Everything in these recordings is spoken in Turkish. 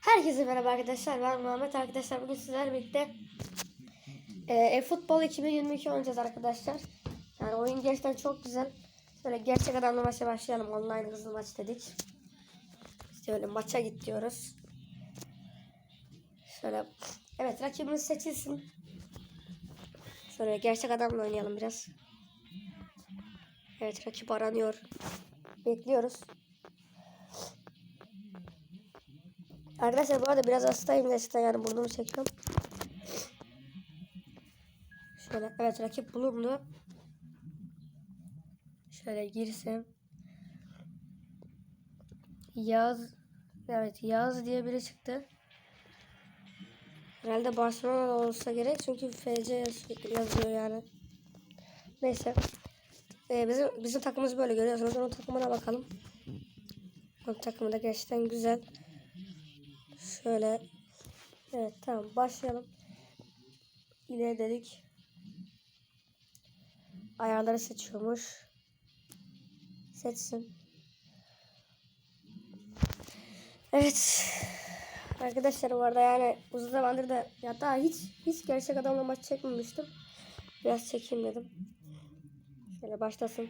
Herkese merhaba arkadaşlar. Ben Muhammed arkadaşlar. Bugün sizlerle birlikte e, e-futbol 2022 oynayacağız arkadaşlar. Yani oyun gerçekten çok güzel. Şöyle gerçek adamla maça başlayalım. Online hızlı maç dedik. Şöyle maça git diyoruz. Şöyle evet rakibimiz seçilsin. Şöyle gerçek adamla oynayalım biraz. Evet rakip aranıyor. Bekliyoruz. Arkadaşlar bu arada biraz hastayım gerçekten yani burnumu çekiyorum. Şöyle evet rakip bulundu. Şöyle girsem. Yaz evet Yaz diye biri çıktı. Herhalde Barcelona olsa gerek çünkü FC yaz- yazıyor yani. Neyse. Ee, bizim bizim takımımız böyle görüyorsunuz. Onun takımına bakalım. Onun takımı da gerçekten güzel. Şöyle. Evet tamam başlayalım. İleri dedik. Ayarları seçiyormuş. Seçsin. Evet. Arkadaşlar bu arada yani uzun zamandır da ya daha hiç hiç gerçek adamla maç çekmemiştim. Biraz çekeyim dedim. Şöyle başlasın.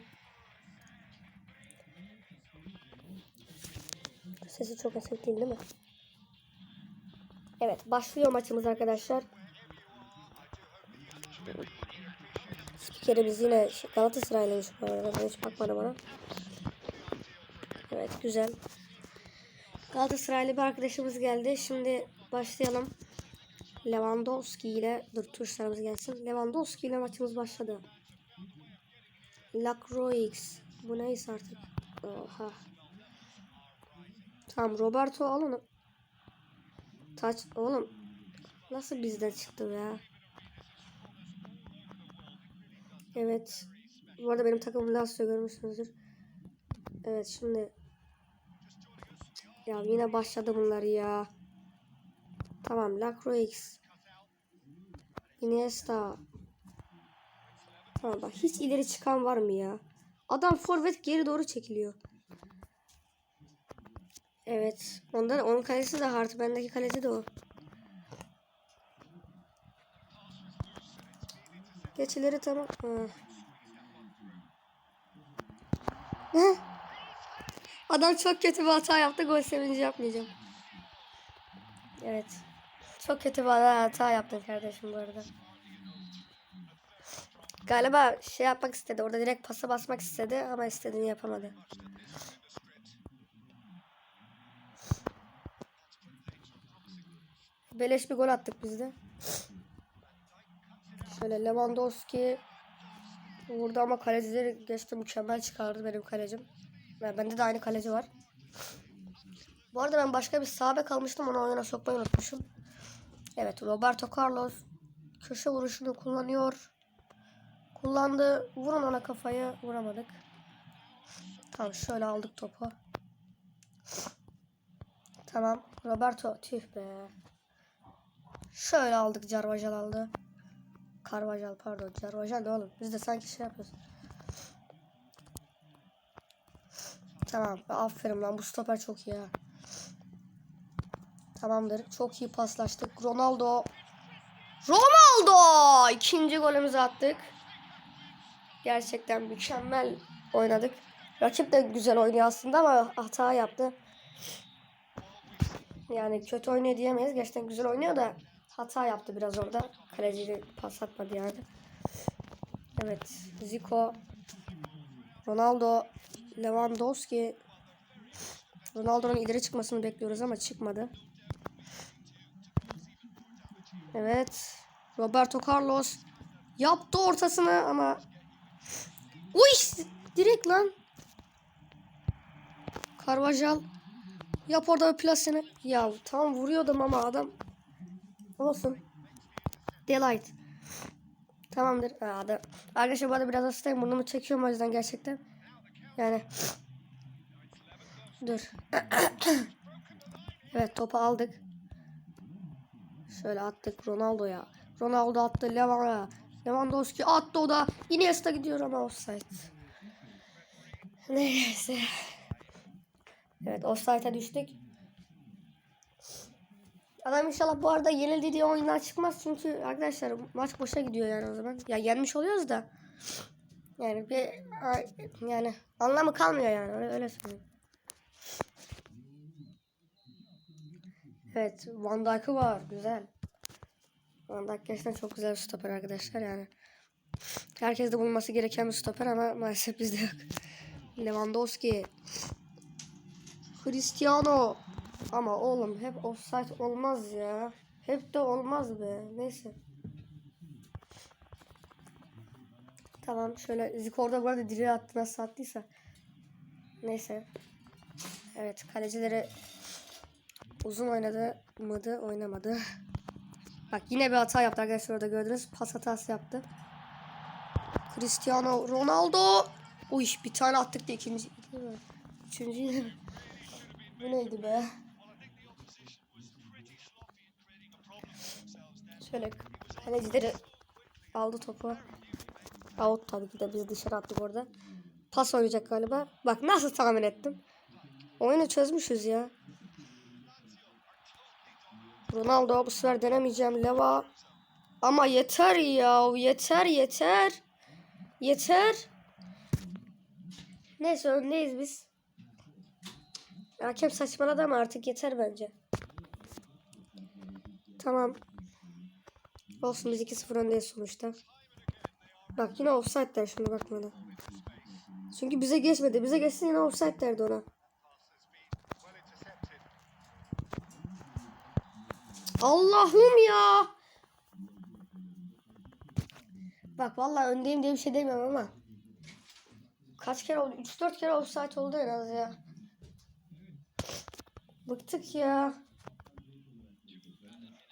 Sesi çok esnek değil değil mi? Evet başlıyor maçımız arkadaşlar. Spikerimiz yine Galatasaraylıymış bu arada. Ben hiç bakmadım ona. Evet güzel. Galatasaraylı bir arkadaşımız geldi. Şimdi başlayalım. Lewandowski ile dur tuşlarımız gelsin. Lewandowski ile maçımız başladı. Lacroix. Bu neyse artık. Oha. Tamam Roberto al onu. Taç oğlum. Nasıl bizden çıktı ya? Evet. Bu arada benim takımım Lazio görmüşsünüzdür. Evet şimdi. Ya yine başladı bunlar ya. Tamam Lacroix. Iniesta. Tamam bak hiç ileri çıkan var mı ya? Adam forvet geri doğru çekiliyor. Evet. Ondan onun kalesi de hard. Bendeki kalesi de o. Geçileri tamam. Ha. Adam çok kötü bir hata yaptı. Gol sevinci yapmayacağım. Evet. Çok kötü bir hata yaptın kardeşim bu arada. Galiba şey yapmak istedi. Orada direkt pasa basmak istedi ama istediğini yapamadı. Beleş bir gol attık biz de. Şöyle Lewandowski vurdu ama kalecileri geçti mükemmel çıkardı benim kalecim. Ve bende de aynı kaleci var. Bu arada ben başka bir sahabe kalmıştım onu oyuna sokmayı unutmuşum. Evet Roberto Carlos köşe vuruşunu kullanıyor. Kullandı. Vurun ona kafayı. Vuramadık. Tamam şöyle aldık topu. Tamam. Roberto tüh be. Şöyle aldık Carvajal aldı. Carvajal pardon. Carvajal ne oğlum? Biz de sanki şey yapıyoruz. Tamam. Aferin lan. Bu stoper çok iyi ha. Tamamdır. Çok iyi paslaştık. Ronaldo. Ronaldo! İkinci golümüzü attık. Gerçekten mükemmel oynadık. Rakip de güzel oynuyor aslında ama hata yaptı. Yani kötü oynuyor diyemeyiz. Gerçekten güzel oynuyor da hata yaptı biraz orada. Kaleciyi pas atmadı yani. Evet. Zico. Ronaldo. Lewandowski. Ronaldo'nun ileri çıkmasını bekliyoruz ama çıkmadı. Evet. Roberto Carlos yaptı ortasını ama Uy! Direkt lan. Carvajal yap orada bir plasını. Ya tam vuruyordum ama adam olsun. Delight. Tamamdır. Adam. Arkadaşlar bu arada biraz hastayım. Burnumu çekiyorum o yüzden gerçekten. Yani. Dur. evet topu aldık. Şöyle attık Ronaldo'ya. Ronaldo attı Levand'a. Lewandowski attı o da. Iniesta gidiyor ama offside. Neyse. Evet offside'a düştük. Adam inşallah bu arada yenildi diye oyundan çıkmaz çünkü arkadaşlar maç boşa gidiyor yani o zaman. Ya yenmiş oluyoruz da. Yani bir yani anlamı kalmıyor yani öyle, öyle söyleyeyim. Evet Van Dijk'ı var güzel. Van Dijk gerçekten çok güzel bir stoper arkadaşlar yani. Herkeste bulunması gereken bir stoper ama maalesef bizde yok. Lewandowski. Cristiano. Ama oğlum hep offside olmaz ya. Hep de olmaz be. Neyse. Tamam şöyle Zikor'da bu arada dili attı nasıl attıysa. Neyse. Evet kalecileri uzun oynadı mıydı oynamadı. Bak yine bir hata yaptı arkadaşlar orada gördünüz. Pas hatası yaptı. Cristiano Ronaldo. Uy bir tane attık da mi? Üçüncü? Bu neydi be? Şöyle kalecileri aldı topu. Out tabii ki de biz dışarı attık orada. Pas oynayacak galiba. Bak nasıl tahmin ettim. Oyunu çözmüşüz ya. Ronaldo bu sefer denemeyeceğim. Leva. Ama yeter ya. Yeter yeter. Yeter. Neyse öndeyiz biz. Hakem saçmaladı ama artık yeter bence. Tamam. Olsun biz 2-0 öndeyiz sonuçta. Bak yine offside der şimdi bakmadan. Çünkü bize geçmedi. Bize geçsin yine offside derdi ona. Allah'ım ya. Bak vallahi öndeyim diye bir şey demiyorum ama. Kaç kere oldu? 3-4 kere offside oldu en az ya. Bıktık ya.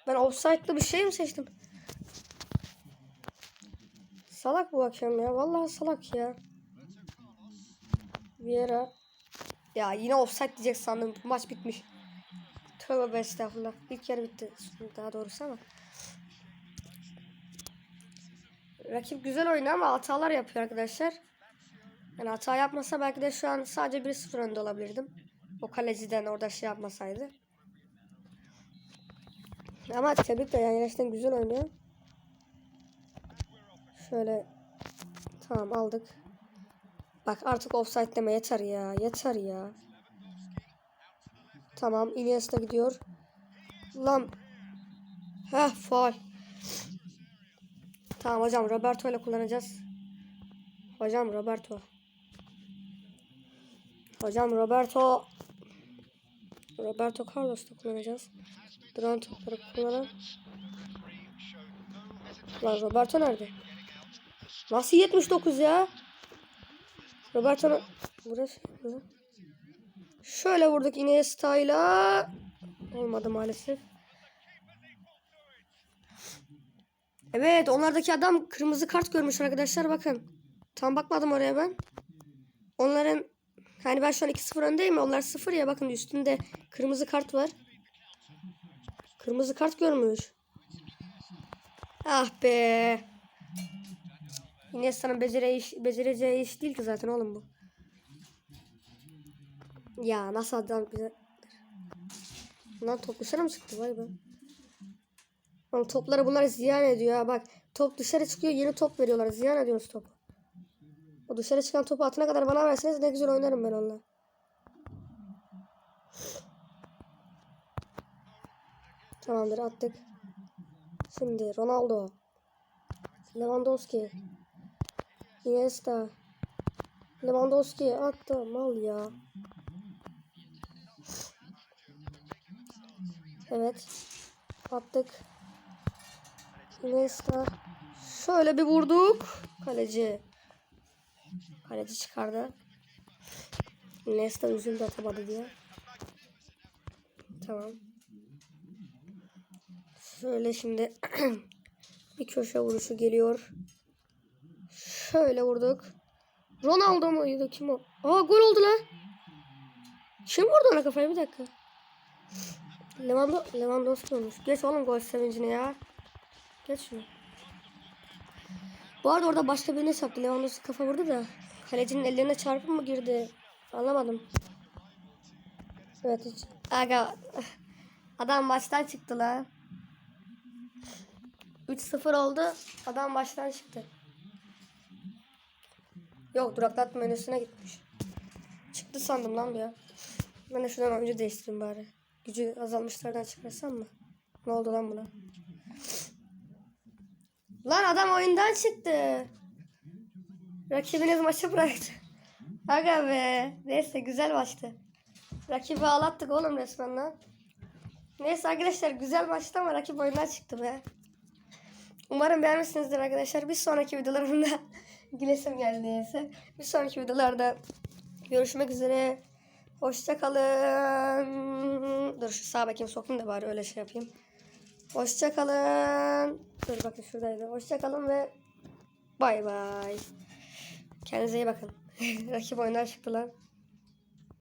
Ben offside'lı bir şey mi seçtim? Salak bu akşam ya. Vallahi salak ya. Vieira. Ya yine offside diyecek sandım. Maç bitmiş. Tövbe estağfurullah. İlk yarı bitti. Daha doğrusu ama. Rakip güzel oynuyor ama hatalar yapıyor arkadaşlar. Yani hata yapmasa belki de şu an sadece 1-0 önde olabilirdim. O kaleciden orada şey yapmasaydı. Ama tebrikler yani gerçekten güzel oynuyor. Şöyle tamam aldık. Bak artık offside deme yeter ya. Yeter ya. Tamam Iniesta gidiyor. Lan. Heh faul. Tamam hocam Roberto ile kullanacağız. Hocam Roberto. Hocam Roberto. Roberto Carlos'ta kullanacağız. Duran topları kullanan. Lan Roberto nerede? Nasıl 79 ya? Roberto'nun burası. Şöyle vurduk Iniesta'yla. Olmadı maalesef. Evet onlardaki adam kırmızı kart görmüş arkadaşlar bakın. Tam bakmadım oraya ben. Onların hani ben şu an 2-0 öndeyim onlar 0 ya bakın üstünde kırmızı kart var. Kırmızı kart görmüş. Ah be. Iniesta'nın becere iş, becereceği iş değil ki zaten oğlum bu. Ya nasıl adam bize... Lan top dışarı mı çıktı vay be. Oğlum topları bunlar ziyan ediyor ha bak. Top dışarı çıkıyor yeni top veriyorlar. Ziyan ediyoruz topu. O dışarı çıkan topu atına kadar bana verseniz ne güzel oynarım ben onunla. Tamamdır attık. Şimdi Ronaldo. Lewandowski. Iniesta. Lewandowski attı mal ya. Evet. Attık. Iniesta. Şöyle bir vurduk. Kaleci. Kaleci çıkardı. Iniesta üzüldü atamadı diye. Tamam. Şöyle şimdi bir köşe vuruşu geliyor. Şöyle vurduk. Ronaldo muydu kim o? Aa gol oldu lan. Kim vurdu ona kafayı bir dakika. Lewando Lewandowski olmuş. Geç oğlum gol sevincine ya. Geç şunu. Bu arada orada başka birine çarptı. Lewandowski kafa vurdu da. Kalecinin ellerine çarpıp mı girdi? Anlamadım. Evet hiç. Aga. Adam maçtan çıktı lan. 3-0 oldu. Adam maçtan çıktı. Yok duraklatma menüsüne gitmiş. Çıktı sandım lan bir ya. Ben de şuradan oyuncu değiştireyim bari. Gücü azalmışlardan çıkarsam mı? Ne oldu lan buna? Lan adam oyundan çıktı. Rakibiniz maçı bıraktı. Aga be. Neyse güzel maçtı. Rakibi ağlattık oğlum resmen lan. Neyse arkadaşlar güzel maçtı ama rakip oyundan çıktı be. Umarım beğenmişsinizdir arkadaşlar. Bir sonraki videolarımda gülesim geldi neyse. Bir sonraki videolarda görüşmek üzere. Hoşçakalın. Dur şu sağ bakayım sokayım da bari öyle şey yapayım. Hoşçakalın. Dur bakın şuradaydı. Hoşçakalın ve bay bay. Kendinize iyi bakın. Rakip oyundan çıktı lan.